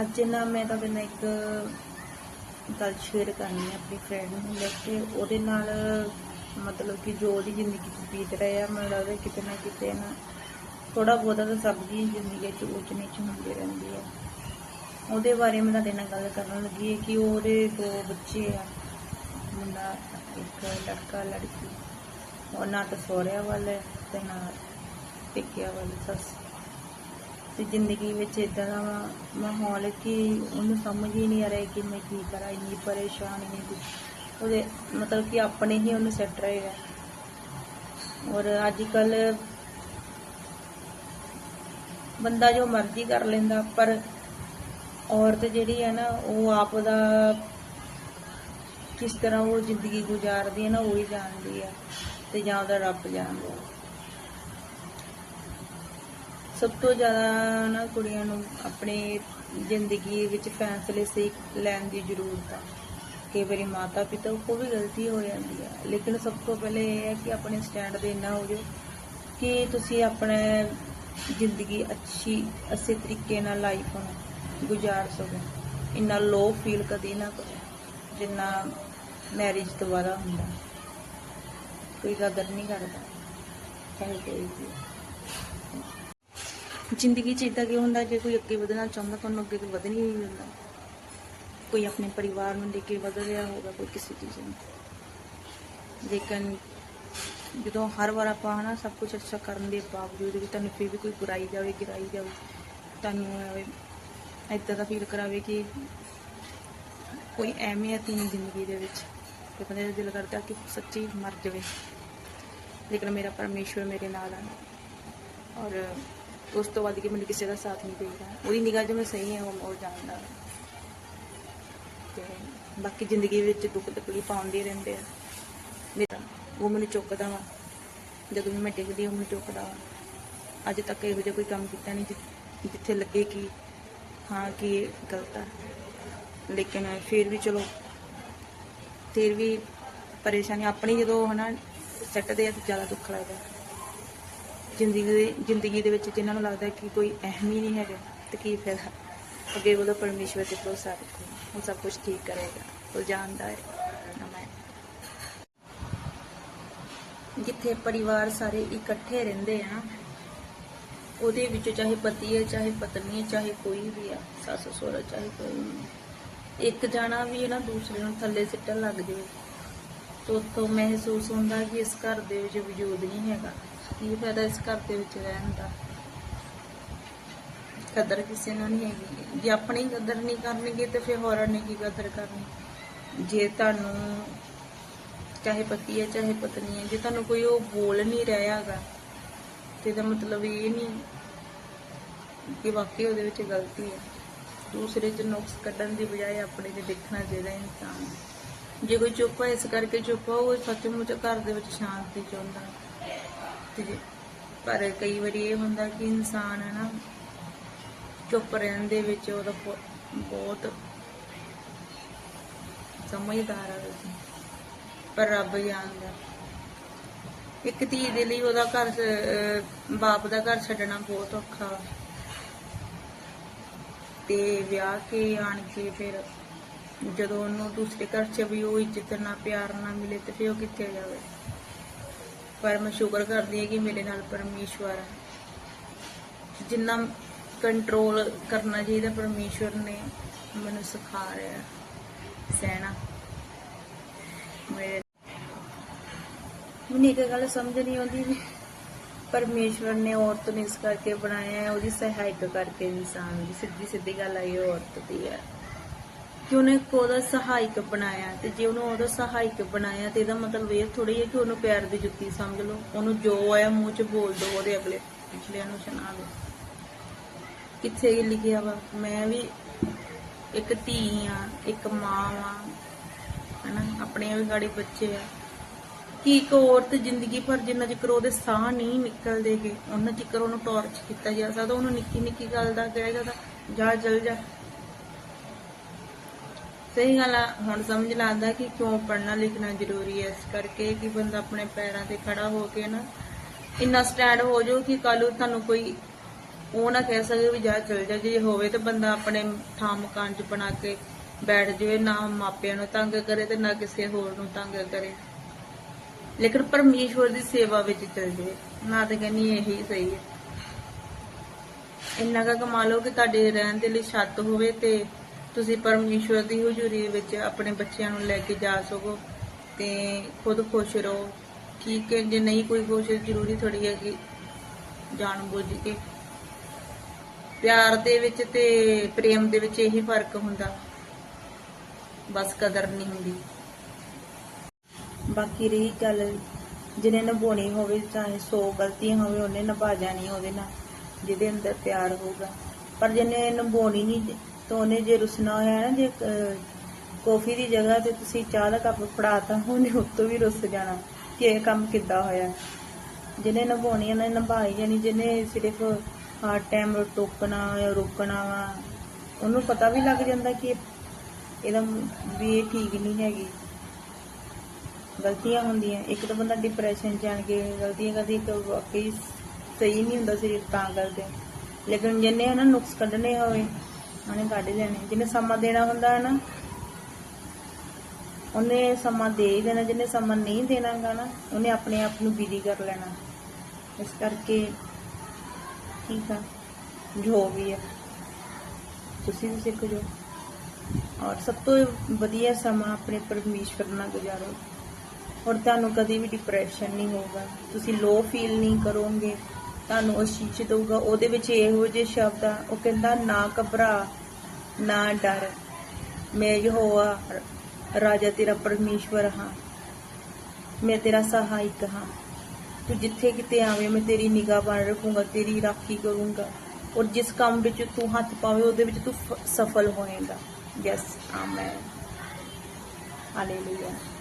ਅੱਜ ਨਾ ਮੈਂ ਤੁਹਾਡੇ ਨਾਲ ਇੱਕ ਗੱਲ ਸ਼ੇਅਰ ਕਰਨੀ ਹੈ ਆਪਣੀ ਫਰੈਂਡ ਨੂੰ ਲੈ ਕੇ ਉਹਦੇ ਨਾਲ ਮਤਲਬ ਕਿ ਜੋ ਉਹਦੀ ਜ਼ਿੰਦਗੀ 'ਚ ਬੀਤ ਰਿਹਾ ਮੈਨੂੰ ਲੱਗਦਾ ਕਿਤੇ ਨਾ ਕਿਤੇ ਨਾ ਥੋੜਾ ਬਹੁਤਾ ਤਾਂ ਸਭ ਦੀ ਜ਼ਿੰਦਗੀ 'ਚ ਉੱਚ ਨੀਚ ਹੁੰਦੀ ਰਹਿੰਦੀ ਹੈ ਉਹਦੇ ਬਾਰੇ ਮੈਂ ਤੁਹਾਡੇ ਨਾਲ ਗੱਲ ਕਰਨ ਲੱਗੀ ਹੈ ਕਿ ਉਹਦੇ ਦੋ ਬੱਚੇ ਆ, ਮੁੰਡਾ ਇੱਕ ਲੜਕਾ, ਲੜਕੀ। ਉਹ ਨਾ ਤਾਂ ਸਹੁਰਿਆਂ ਵੱਲ ਹੈ ਤੇ ਨਾ ਪੇਕਿਆਂ ਵੱਲ, ਸੱਸ। ਤੇ ਜ਼ਿੰਦਗੀ ਵਿੱਚ ਇਦਾਂ ਦਾ ਮਾਹੌਲ ਕਿ ਉਹਨੂੰ ਸਮਝ ਹੀ ਨਹੀਂ ਆ ਰਿਹਾ ਕਿ ਮੈਂ ਕੀ ਕਰਾਂ, ਇੰਨੀ ਪਰੇਸ਼ਾਨੀ ਇੰਨੀ ਉਹਦੇ ਮਤਲਬ ਕਿ ਆਪਣੇ ਹੀ ਉਹਨੂੰ ਸੈੱਟ ਰਹੇਗਾ ਔਰ ਅੱਜ ਕੱਲ ਬੰਦਾ ਜੋ ਮਰਜ਼ੀ ਕਰ ਲੈਂਦਾ, ਪਰ ਔਰਤ ਜਿਹੜੀ ਹੈ ਨਾ, ਉਹ ਆਪ ਦਾ ਕਿਸ ਤਰ੍ਹਾਂ ਉਹ ਜ਼ਿੰਦਗੀ ਗੁਜ਼ਾਰਦੀ ਹੈ ਨਾ, ਉਹ ਹੀ ਜਾਣਦੀ ਹੈ ਤੇ ਜਾਂ ਉਹਦਾ ਰੱਬ ਜਾਣਦਾ। ਸਭ ਤੋਂ ਜ਼ਿਆਦਾ ਨਾ ਕੁੜੀਆਂ ਨੂੰ ਆਪਣੇ ਜ਼ਿੰਦਗੀ ਵਿੱਚ ਫੈਸਲੇ ਸਹੀ ਲੈਣ ਦੀ ਜ਼ਰੂਰਤ ਆ। ਕਈ ਵਾਰੀ ਮਾਤਾ ਪਿਤਾ ਕੋ ਵੀ ਗਲਤੀ ਹੋ ਜਾਂਦੀ ਆ। ਲੇਕਿਨ ਸਭ ਤੋਂ ਪਹਿਲੇ ਇਹ ਹੈ ਕਿ ਆਪਣੇ ਸਟੈਂਡ ਦੇ ਇੰਨਾ ਹੋ ਜਾਓ ਕਿ ਤੁਸੀਂ ਆਪਣੇ ਜ਼ਿੰਦਗੀ ਅੱਛੀ, ਅੱਛੇ ਤਰੀਕੇ ਨਾਲ ਲਾਈਫ ਨੂੰ ਗੁਜ਼ਾਰ ਸਕੋ। ਇੰਨਾ ਲੋ ਫੀਲ ਕਦੇ ਨਾ ਕਰੋ, ਜਿੰਨਾ ਮੈਰਿਜ ਤੋਂ ਬਾਅਦ ਹੁੰਦਾ। ਕੋਈ ਕਦਰ ਨਹੀਂ ਕਰਦਾ। ਚਾਹੇ ਕੋਈ ਜ਼ਿੰਦਗੀ 'ਚ ਇਦਾਂ ਕੀ ਹੁੰਦਾ ਜੇ ਕੋਈ ਅੱਗੇ ਵਧਣਾ ਚਾਹੁੰਦਾ ਤਾਂ ਉਹਨੂੰ ਅੱਗੇ ਵਧਣ ਹੀ ਨਹੀਂ ਦਿੰਦਾ। ਕੋਈ ਆਪਣੇ ਪਰਿਵਾਰ ਨੂੰ ਲੈ ਕੇ ਵਧ ਰਿਹਾ ਹੋਗਾ ਕੋਈ ਕਿਸੇ ਚੀਜ਼ ਨੂੰ ਲੇਕਿਨ ਜਦੋਂ ਹਰ ਵਾਰ ਆਪਾਂ ਹਨਾ ਸਭ ਕੁਝ ਅੱਛਾ ਕਰਨ ਦੇ ਬਾਵਜੂਦ ਵੀ ਤੁਹਾਨੂੰ ਫਿਰ ਵੀ ਕੋਈ ਬੁਰਾਈ ਜਾਵੇ, ਗਿਰਾਈ ਜਾਵੇ, ਤੁਹਾਨੂੰ ਐਵੇਂ ਏਦਾਂ ਦਾ ਫੀਲ ਕਰਾਵੇ ਕਿ ਕੋਈ ਅਹਿਮੀਅਤ ਹੀ ਨਹੀਂ ਜ਼ਿੰਦਗੀ ਦੇ ਵਿੱਚ। ਤੇ ਬੰਦੇ ਦਾ ਦਿਲ ਕਰਦਾ ਕਿ ਸੱਚੀ ਮਰ ਜਾਵੇ। ਲੇਕਿਨ ਮੇਰਾ ਪਰਮੇਸ਼ਵਰ ਮੇਰੇ ਨਾਲ ਹੈ ਔਰ ਉਸ ਤੋਂ ਬਾਅਦ ਕਿ ਮੈਨੂੰ ਕਿਸੇ ਦਾ ਸਾਥ ਨਹੀਂ ਦੇਗਾ ਉਹਦੀ ਨਿਗਾਹ 'ਚ ਮੈਂ ਸਹੀ ਹਾਂ, ਉਹ ਉਹ ਜਾਣਦਾ ਤੇ ਬਾਕੀ ਜ਼ਿੰਦਗੀ ਵਿੱਚ ਦੁੱਖ ਤਕਲੀਫ ਆਉਂਦੇ ਰਹਿੰਦੇ ਆ। ਮੇਰਾ ਉਹ ਮੈਨੂੰ ਚੁੱਕਦਾ ਵਾ। ਜਦੋਂ ਵੀ ਮੈਂ ਡਿੱਗਦੀ ਉਹ ਮੈਨੂੰ ਚੁੱਕਦਾ ਵਾ। ਅੱਜ ਤੱਕ ਇਹੋ ਜਿਹਾ ਕੋਈ ਕੰਮ ਕੀਤਾ ਨਹੀਂ, ਜਿ- ਜਿੱਥੇ ਲੱਗੇ ਕਿ ਹਾਂ, ਕਿ ਇਹ ਗਲਤ ਆ। ਲੇਕਿਨ ਫਿਰ ਵੀ ਚਲੋ, ਫਿਰ ਵੀ ਪਰੇਸ਼ਾਨੀ ਆਪਣੀ ਜਦੋਂ ਹਨਾ ਸੱਟਦੇ ਆ ਜ਼ਿਆਦਾ ਦੁੱਖ ਲੱਗਦਾ। ਜ਼ਿੰਦਗੀ ਦੇ ਜ਼ਿੰਦਗੀ ਦੇ ਵਿੱਚ ਜਿਨ੍ਹਾਂ ਨੂੰ ਲੱਗਦਾ ਕਿ ਕੋਈ ਅਹਿਮ ਹੀ ਨਹੀਂ ਹੈਗਾ, ਤੇ ਕੀ ਫਾਇਦਾ ਅੱਗੇ ਉਹਦਾ ਪਰਮੇਸ਼ਵਰ ਤੇ ਭਰੋਸਾ ਰੱਖੋ। ਉਹ ਸਭ ਕੁਝ ਠੀਕ ਕਰੇਗਾ। ਉਹ ਜਾਣਦਾ ਹੈ। ਜਿੱਥੇ ਪਰਿਵਾਰ ਸਾਰੇ ਇਕੱਠੇ ਰਹਿੰਦੇ ਆ, ਉਹਦੇ ਵਿੱਚ ਚਾਹੇ ਪਤੀ ਹੈ, ਚਾਹੇ ਪਤਨੀ ਹੈ, ਚਾਹੇ ਕੋਈ ਵੀ ਆ, ਸੱਸ, ਸਹੁਰਾ, ਚਾਹੇ ਕੋਈ ਵੀ ਇੱਕ ਜਾਣਾ ਵੀ ਨਾ, ਦੂਸਰੇ ਨੂੰ ਥੱਲੇ ਸਿੱਟਣ ਲੱਗ ਜਾਵੇ। ਤੋ ਤੋਂ ਮਹਿਸੂਸ ਹੁੰਦਾ ਕਿ ਇਸ ਘਰ ਦੇ ਵਿੱਚ ਵਜੂਦ ਨਹੀਂ ਹੈਗਾ। ਕੀ ਫਾਇਦਾ ਇਸ ਘਰ ਦੇ ਵਿੱਚ ਰਹਿਣ ਦਾ? ਕਦਰ ਕਿਸੇ ਨੂੰ ਨਹੀਂ ਹੈਗੀ। ਜੇ ਆਪਣੀ ਕਦਰ ਨਹੀਂ ਕਰਨਗੇ ਤੇ ਫਿਰ ਹੋਰਾਂ ਨੇ ਕੀ ਕਦਰ ਕਰਨੀ? ਜੇ ਤੁਹਾਨੂੰ, ਚਾਹੇ ਪਤੀ ਹੈ, ਚਾਹੇ ਪਤਨੀ ਹੈ, ਜੇ ਤੁਹਾਨੂੰ ਕੋਈ ਉਹ ਬੋਲ ਨਹੀਂ ਰਿਹਾ ਹੈਗਾ, ਤੇ ਇਹਦਾ ਮਤਲਬ ਇਹ ਨਹੀਂ ਕਿ ਵਾਕਈ ਉਹਦੇ ਵਿੱਚ ਗਲਤੀ ਹੈ। ਦੂਸਰੇ 'ਚ ਨੁਕਸ ਕੱਢਣ ਦੀ ਬਜਾਏ ਆਪਣੇ 'ਚ ਦੇਖਣਾ ਚਾਹੀਦਾ ਇਨਸਾਨ ਜੇ ਕੋਈ ਚੁੱਪ ਹੈ, ਇਸ ਕਰਕੇ ਚੁੱਪ ਆ ਉਹ ਸੱਚਮੁੱਚ ਘਰ ਦੇ ਵਿੱਚ ਸ਼ਾਂਤੀ ਚਾਹੁੰਦਾ। ਤੇ ਪਰ ਕਈ ਵਾਰੀ ਇਹ ਹੁੰਦਾ ਕਿ ਇਨਸਾਨ ਹੈ ਨਾ ਚੁੱਪ ਰਹਿਣ ਦੇ ਵਿੱਚ ਉਹਦਾ ਬਹੁ- ਬਹੁਤ ਸਮਝਦਾਰ ਹੈ ਵੈਸੇ। ਪਰ ਰੱਬ ਜਾਣਦਾ ਇੱਕ ਧੀ ਦੇ ਲਈ ਉਹਦਾ ਘਰ ਬਾਪ ਦਾ ਘਰ ਛੱਡਣਾ ਬਹੁਤ ਔਖਾ। ਤੇ ਵਿਆਹ ਕੇ ਆਣ ਕੇ ਫਿਰ ਜਦੋਂ ਉਹਨੂੰ ਦੂਸਰੇ ਘਰ 'ਚ ਵੀ ਉਹ ਇੱਜ਼ਤ ਨਾ ਪਿਆਰ ਨਾ ਮਿਲੇ ਤੇ ਫਿਰ ਉਹ ਕਿੱਥੇ ਜਾਵੇ ਪਰ ਮੈਂ ਸ਼ੁਕਰ ਕਰਦੀ ਹਾਂ ਕਿ ਮੇਰੇ ਨਾਲ ਪਰਮੇਸ਼ਵਰ ਜਿੰਨਾ ਕੰਟਰੋਲ ਕਰਨਾ ਚਾਹੀਦਾ ਪਰਮੇਸ਼ਵਰ ਨੇ, ਮੈਨੂੰ ਸਿਖਾ ਰਿਹਾ। ਸਹਿਣਾ। ਮੇਰੇ ਮੈਨੂੰ ਇੱਕ ਗੱਲ ਸਮਝ ਨਹੀਂ ਆਉਂਦੀ ਪਰਮੇਸ਼ਵਰ ਨੇ ਔਰਤ ਨੂੰ ਇਸ ਕਰਕੇ ਬਣਾਇਆ ਹੈ, ਉਹਦੀ ਸਹਾਇਕ ਕਰਕੇ ਇਨਸਾਨ ਦੀ। ਸਿੱਧੀ ਸਿੱਧੀ ਗੱਲ ਆਈ ਔਰਤ ਦੀ ਹੈ ਕਿ ਉਹਨੇ ਉਹਦਾ ਸਹਾਇਕ ਬਣਾਇਆ ਤੇ ਜੇ ਉਹਨੂੰ ਉਹਦਾ ਸਹਾਇਕ ਬਣਾਇਆ ਤੇ ਇਹਦਾ ਮਤਲਬ ਇਹ ਥੋੜੀ ਹੈ ਕਿ ਉਹਨੂੰ ਪਿਆਰ ਦੀ ਜੁੱਤੀ ਸਮਝ ਲਓ। ਉਹਨੂੰ ਜੋ ਆਇਆ ਮੂੰਹ 'ਚ ਬੋਲ ਦੋ ਉਹਦੇ ਅਗਲੇ, ਪਿਛਲਿਆਂ ਨੂੰ ਸੁਣਾ ਦਿਓ ਕਿੱਥੇ ਲਿਖਿਆ ਵਾ? ਮੈਂ ਵੀ ਇੱਕ ਧੀ ਆ, ਇੱਕ ਮਾਂ ਆ ਹਨਾ? ਆਪਣੇ ਵੀ ਗਾੜੀ ਬੱਚੇ ਆ। ਕਿ ਇੱਕ ਔਰਤ ਜ਼ਿੰਦਗੀ ਭਰ ਜਿੰਨਾ ਚਿਰ ਉਹਦੇ ਸਾਹ ਨਹੀਂ ਨਿਕਲਦੇਗੇ ਉਹਨਾਂ ਚਿਰ ਉਹਨੂੰ ਟਾਰਚ ਕੀਤਾ ਜਾ ਸਕਦਾ, ਉਹਨੂੰ ਨਿੱਕੀ ਨਿੱਕੀ ਗੱਲ ਦਾ ਕਹਿ ਜਾਂਦਾ ਜਾ ਜਲ ਜਾ। ਸਹੀ ਗੱਲ ਆ, ਹੁਣ ਸਮਝ ਲੱਗਦਾ ਕਿ ਕਿਉਂ ਪੜ੍ਹਨਾ ਲਿਖਣਾ ਜ਼ਰੂਰੀ ਹੈ। ਇਸ ਕਰਕੇ ਕਿ ਬੰਦਾ ਆਪਣੇ ਪੈਰਾਂ ਤੇ ਖੜਾ ਹੋ ਕੇ ਨਾ ਇੰਨਾ ਸਟੈਂਡ ਹੋ ਜਾਓ ਕਿ ਕੱਲ ਤੁਹਾਨੂੰ ਕੋਈ ਉਹ ਨਾ ਕਹਿ ਸਕੇ ਵੀ ਜਾ ਚਲ ਜਾ। ਜੇ ਹੋਵੇ ਤਾਂ ਬੰਦਾ ਆਪਣੇ ਥਾਂ ਮਕਾਨ 'ਚ ਬਣਾ ਕੇ ਬੈਠ ਜਾਵੇ, ਨਾ ਮਾਪਿਆਂ ਨੂੰ ਤੰਗ ਕਰੇ ਤੇ ਨਾ ਕਿਸੇ ਹੋਰ ਨੂੰ ਤੰਗ ਕਰੇ। ਲੇਕਿਨ ਪਰਮੇਸ਼ਵਰ ਦੀ ਸੇਵਾ ਵਿੱਚ ਚਲ ਜਾਵੇ। ਨਾ ਤੇ ਕਹਿੰਨੀ ਇਹੀ ਸਹੀ ਹੈ। ਇੰਨਾ ਕਾ ਕਮਾ ਲਓ ਕਿ ਤੁਹਾਡੇ ਰਹਿਣ ਦੇ ਲਈ ਛੱਤ ਹੋਵੇ ਤੇ ਤੁਸੀਂ ਪਰਮੇਸ਼ਵਰ ਦੀ ਹਜ਼ੂਰੀ ਵਿੱਚ ਆਪਣੇ ਬੱਚਿਆਂ ਨੂੰ ਲੈ ਕੇ ਜਾ ਸਕੋ ਤੇ ਖੁਦ ਖੁਸ਼ ਰਹੋ। ਠੀਕ ਹੈ ਜੇ ਨਹੀਂ ਕੋਈ ਕੋਸ਼ਿਸ਼ ਜ਼ਰੂਰੀ ਥੋੜੀ ਹੈ ਕਿ ਜਾਣ ਬੁੱਝ ਕੇ। ਪਿਆਰ ਦੇ ਵਿੱਚ ਤੇ ਪ੍ਰੇਮ ਦੇ ਵਿੱਚ ਇਹੀ ਫ਼ਰਕ ਹੁੰਦਾ। ਬਸ ਕਦਰ ਨਹੀਂ ਹੁੰਦੀ। ਬਾਕੀ ਰਹੀ ਗੱਲ, ਜਿਹਨੇ ਨਿਭਾਉਣੀ ਹੋਵੇ, ਚਾਹੇ 100 ਗਲਤੀਆਂ ਹੋਵੇ, ਉਹਨੇ ਨਿਭਾ ਜਾਣੀ ਉਹਦੇ ਨਾਲ, ਜਿਹਦੇ ਅੰਦਰ ਪਿਆਰ ਹੋਊਗਾ। ਪਰ ਜਿਹਨੇ ਨਿਭਾਉਣੀ ਨਹੀਂ ਤਾਂ ਉਹਨੇ ਜੇ ਰੁਸਣਾ ਹੋਇਆ ਨਾ ਜੇ ਅਹ, ਕੌਫੀ ਦੀ ਜਗ੍ਹਾ ਤੇ ਤੁਸੀਂ ਚਾਹ ਦਾ ਕੱਪ ਫੜਾਤਾ ਉਹਨੇ ਉੱਤੋਂ ਵੀ ਰੁੱਸ ਜਾਣਾ ਕਿ ਇਹ ਕੰਮ ਕਿੱਦਾਂ ਹੋਇਆ। ਜਿਹਨੇ ਨਿਭਾਉਣੀ ਉਹਨੇ ਨਿਭਾਈ ਜਾਣੀ ਜਿਹਨੇ ਸਿਰਫ ਹਰ ਟਾਈਮ ਟੋਕਣਾ ਜਾਂ ਰੋਕਣਾ ਵਾ ਉਹਨੂੰ ਪਤਾ ਵੀ ਲੱਗ ਜਾਂਦਾ ਕਿ ਇਹਦਾ ਵੀ ਇਹ ਠੀਕ ਨਹੀਂ ਹੈਗੀ। ਗਲਤੀਆਂ ਹੁੰਦੀਆਂ। ਇੱਕ ਤਾਂ ਬੰਦਾ ਡਿਪਰੈਸ਼ਨ ਚ ਆਣ ਕੇ ਗਲਤੀਆਂ ਕਰਦੀ ਇੱਕ ਵਾਕਈ ਸਹੀ ਨਹੀਂ ਹੁੰਦਾ ਸਰੀਰ ਤਾਂ ਕਰਦੇ ਲੇਕਿਨ ਜਿੰਨੇ ਹਨਾ ਨੁਕਸ ਕੱਢਣੇ ਹੋਵੇ ਉਹਨੇ ਕੱਢ ਲੈਣੇ। ਜਿਹਨੇ ਸਮਾਂ ਦੇਣਾ ਹੁੰਦਾ ਹੈ ਨਾ, ਉਹਨੇ ਸਮਾਂ ਦੇ ਹੀ ਦੇਣਾ। ਜਿਹਨੇ ਸਮਾਂ ਨਹੀਂ ਦੇਣਾਗਾ ਨਾ, ਉਹਨੇ ਆਪਣੇ ਆਪ ਨੂੰ ਬਿਜ਼ੀ ਕਰ ਲੈਣਾ। ਇਸ ਕਰਕੇ ਠੀਕ ਆ, ਜੋ ਵੀ ਹੈ ਤੁਸੀਂ ਵੀ ਸਿੱਖ ਜੋ। ਔਰ ਸਭ ਤੋਂ ਵਧੀਆ ਸਮਾਂ ਆਪਣੇ ਪਰਮੇਸ਼ਵਰ ਨਾਲ ਗੁਜ਼ਾਰੋ। ਔਰ ਤੁਹਾਨੂੰ ਕਦੀ ਵੀ ਡਿਪਰੈਸ਼ਨ ਨਹੀਂ ਹੋਊਗਾ। ਤੁਸੀਂ ਲੋ ਫੀਲ ਨਹੀਂ ਕਰੋਗੇ। ਤੁਹਾਨੂੰ ਅਸ਼ੀਸ਼ ਦਊਗਾ। ਉਹਦੇ ਵਿੱਚ ਇਹੋ ਜਿਹੇ ਸ਼ਬਦ ਆ, ਉਹ ਕਹਿੰਦਾ, ਨਾ ਘਬਰਾ, ਨਾ ਡਰ। ਮੈਂ ਯਹੋਵਾ ਰਾਜਾ ਤੇਰਾ ਪਰਮੇਸ਼ਵਰ ਹਾਂ। ਮੈਂ ਤੇਰਾ ਸਹਾਇਕ ਹਾਂ। ਤੂੰ ਜਿੱਥੇ ਕਿਤੇ ਆਵੇਂ, ਮੈਂ ਤੇਰੀ ਨਿਗਾਹ ਬਣ ਰੱਖੂੰਗਾ, ਤੇਰੀ ਰਾਖੀ ਕਰੂੰਗਾ। ਔਰ ਜਿਸ ਕੰਮ ਵਿੱਚ ਤੂੰ ਹੱਥ ਪਾਵੇਂ, ਉਹਦੇ ਵਿੱਚ ਤੂੰ ਸਫਲ ਹੋਏਗਾ। Yes amen hallelujah